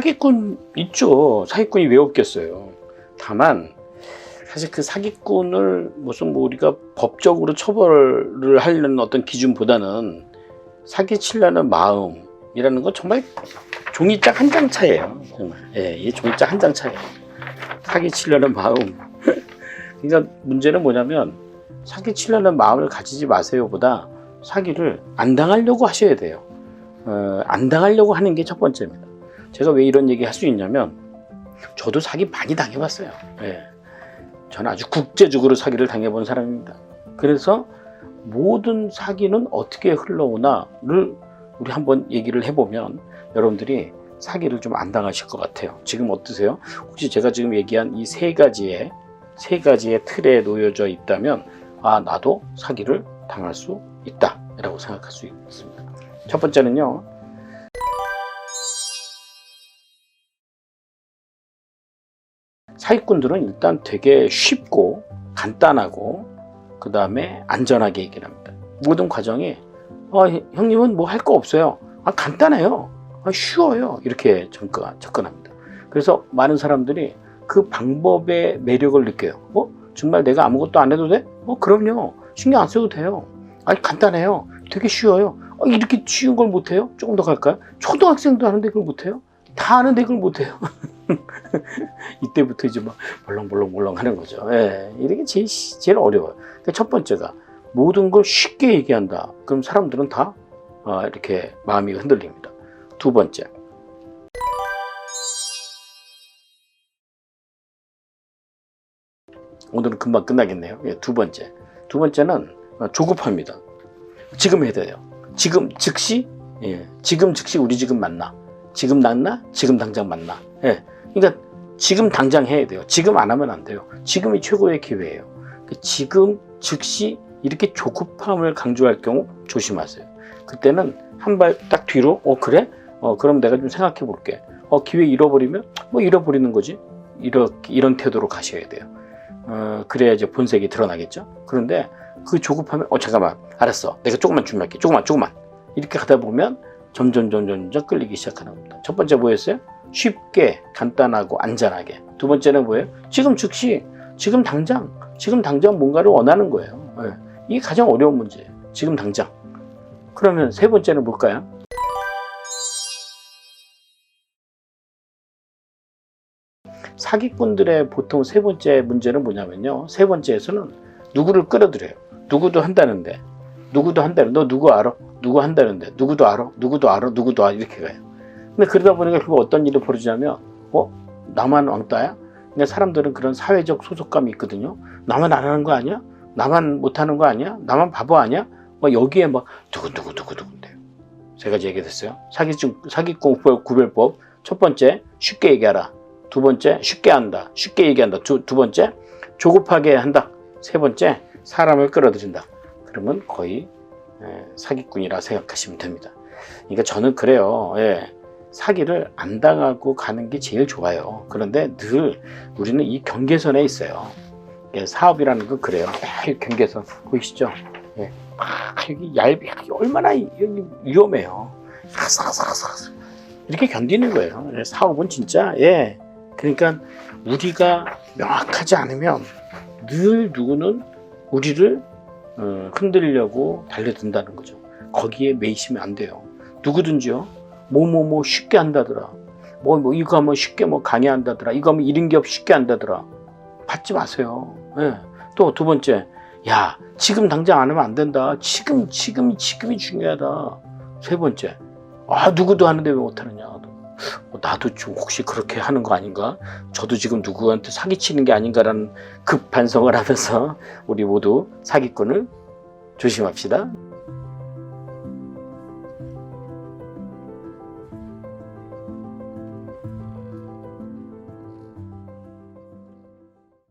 사기꾼 있죠. 사기꾼이 왜 없겠어요. 다만 사실 그 사기꾼을 무슨 뭐 우리가 법적으로 처벌을 하려는 어떤 기준보다는 사기치려는 마음이라는 건 정말 종이짝 한 장 차예요. 정말. 예, 이 종이짝 한 장 차예요. 사기치려는 마음. 그러니까 문제는 뭐냐면 사기치려는 마음을 가지지 마세요보다 사기를 안 당하려고 하셔야 돼요. 어, 안 당하려고 하는 게 첫 번째입니다. 제가 왜 이런 얘기 할 수 있냐면 저도 사기 많이 당해봤어요. 예. 저는 아주 국제적으로 사기를 당해본 사람입니다. 그래서 모든 사기는 어떻게 흘러오나를 우리 한번 얘기를 해보면 여러분들이 사기를 좀 안 당하실 것 같아요. 지금 어떠세요? 혹시 제가 지금 얘기한 이 세 가지의 세 가지의 틀에 놓여져 있다면 아 나도 사기를 당할 수 있다라고 생각할 수 있습니다. 첫 번째는요. 사기꾼들은 일단 되게 쉽고 간단하고 그 다음에 안전하게 얘기를 합니다. 모든 과정이 어, 형님은 뭐 할 거 없어요. 아, 간단해요. 아, 쉬워요. 이렇게 접근, 접근합니다. 그래서 많은 사람들이 그 방법의 매력을 느껴요. 어? 정말 내가 아무것도 안 해도 돼? 어, 그럼요. 신경 안 써도 돼요. 아니, 간단해요. 되게 쉬워요. 어, 이렇게 쉬운 걸 못해요? 조금 더 갈까요? 초등학생도 하는데 그걸 못해요? 다 아는데 그걸 못해요. 이때부터 이제 막 벌렁벌렁벌렁 하는 거죠. 예, 이게 제일, 제일 어려워요. 그러니까 첫 번째가 모든 걸 쉽게 얘기한다. 그럼 사람들은 다 어, 이렇게 마음이 흔들립니다. 두 번째. 오늘은 금방 끝나겠네요. 예, 두 번째. 두 번째는 어, 조급합니다. 지금 해야 돼요. 지금 즉시, 예, 지금 즉시 우리 지금 만나. 지금 만나? 지금 당장 만나. 예, 그러니까 지금 당장 해야 돼요. 지금 안 하면 안 돼요. 지금이 최고의 기회예요. 그 지금 즉시 이렇게 조급함을 강조할 경우 조심하세요. 그때는 한 발 딱 뒤로, 어, 그래? 어, 그럼 내가 좀 생각해 볼게. 어, 기회 잃어버리면 뭐 잃어버리는 거지. 이렇게, 이런 태도로 가셔야 돼요. 어, 그래야 이제 본색이 드러나겠죠. 그런데 그 조급함에, 어, 잠깐만. 알았어. 내가 조금만 준비할게. 조금만, 조금만. 이렇게 하다 보면 점점, 점 점, 점 점 끌리기 시작하는 겁니다. 첫 번째 뭐였어요? 쉽게, 간단하고, 안전하게. 두 번째는 뭐예요? 지금 즉시, 지금 당장, 지금 당장 뭔가를 원하는 거예요. 예. 이게 가장 어려운 문제예요. 지금 당장. 그러면 세 번째는 뭘까요? 사기꾼들의 보통 세 번째 문제는 뭐냐면요. 세 번째에서는 누구를 끌어들여요. 누구도 한다는데, 누구도 한다는데, 너 누구 알아? 누구 한다는데, 누구도 알아? 누구도 알아? 누구도 알아? 이렇게 가요. 근데 그러다 보니까 결국 어떤 일이 벌어지냐면, 어? 나만 왕따야? 근데 사람들은 그런 사회적 소속감이 있거든요. 나만 안 하는 거 아니야? 나만 못하는 거 아니야? 나만 바보 아니야? 뭐 여기에 막 두근두근 두근두근돼요. 세 가지 얘기됐어요. 사기중 사기꾼 구별, 구별법 첫 번째 쉽게 얘기하라. 두 번째 쉽게 한다. 쉽게 얘기한다. 두, 두 번째 조급하게 한다. 세 번째 사람을 끌어들인다. 그러면 거의 예, 사기꾼이라 생각하시면 됩니다. 그러니까 저는 그래요. 예, 사기를 안 당하고 가는 게 제일 좋아요. 그런데 늘 우리는 이 경계선에 있어요. 예, 사업이라는 건 그래요. 아, 이 경계선 보이시죠? 예. 아, 여기 얇이 얼마나 이- 여기 위험해요. 사사사사 이렇게 견디는 거예요. 예, 사업은 진짜 예. 그러니까 우리가 명확하지 않으면 늘 누구는 우리를 어, 흔들려고 달려든다는 거죠. 거기에 매이시면 안 돼요. 누구든지요. 뭐뭐 뭐 쉽게 한다더라. 뭐 뭐 이거 하면 쉽게 뭐 강의한다더라. 이거 하면 이런 기업 쉽게 한다더라. 받지 마세요. 예. 또두 번째, 야 지금 당장 안 하면 안 된다. 지금 지금 지금이 중요하다. 세 번째, 아 누구도 하는데 왜 못하느냐. 어, 나도 좀 혹시 그렇게 하는 거 아닌가? 저도 지금 누구한테 사기치는 게 아닌가라는 급 반성을 하면서 우리 모두 사기꾼을 조심합시다.